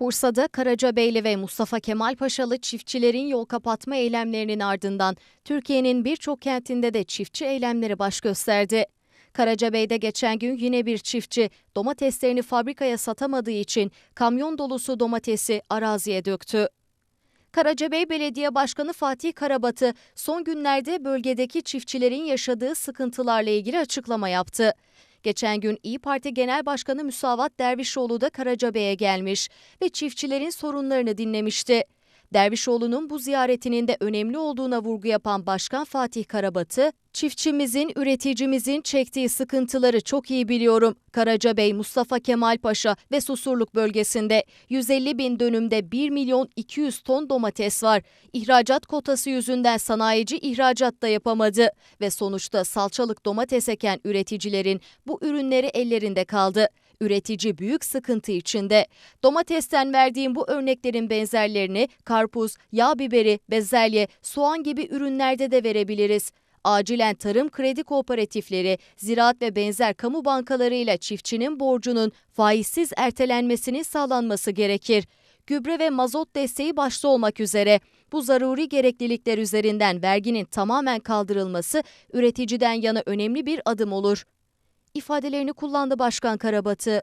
Bursa'da Karacabeyli ve Mustafa Kemal Paşalı çiftçilerin yol kapatma eylemlerinin ardından Türkiye'nin birçok kentinde de çiftçi eylemleri baş gösterdi. Karacabey'de geçen gün yine bir çiftçi domateslerini fabrikaya satamadığı için kamyon dolusu domatesi araziye döktü. Karacabey Belediye Başkanı Fatih Karabatı son günlerde bölgedeki çiftçilerin yaşadığı sıkıntılarla ilgili açıklama yaptı. Geçen gün İyi Parti Genel Başkanı Müsavat Dervişoğlu da Karacabey'e gelmiş ve çiftçilerin sorunlarını dinlemişti. Dervişoğlu'nun bu ziyaretinin de önemli olduğuna vurgu yapan Başkan Fatih Karabatı, çiftçimizin, üreticimizin çektiği sıkıntıları çok iyi biliyorum. Karacabey, Mustafa Kemal Paşa ve Susurluk bölgesinde 150 bin dönümde 1 milyon 200 ton domates var. İhracat kotası yüzünden sanayici ihracat da yapamadı ve sonuçta salçalık domates eken üreticilerin bu ürünleri ellerinde kaldı. Üretici büyük sıkıntı içinde. Domatesten verdiğim bu örneklerin benzerlerini karpuz, yağ biberi, bezelye, soğan gibi ürünlerde de verebiliriz. Acilen tarım kredi kooperatifleri, ziraat ve benzer kamu bankalarıyla çiftçinin borcunun faizsiz ertelenmesinin sağlanması gerekir. Gübre ve mazot desteği başta olmak üzere bu zaruri gereklilikler üzerinden verginin tamamen kaldırılması üreticiden yana önemli bir adım olur ifadelerini kullandı Başkan Karabatı.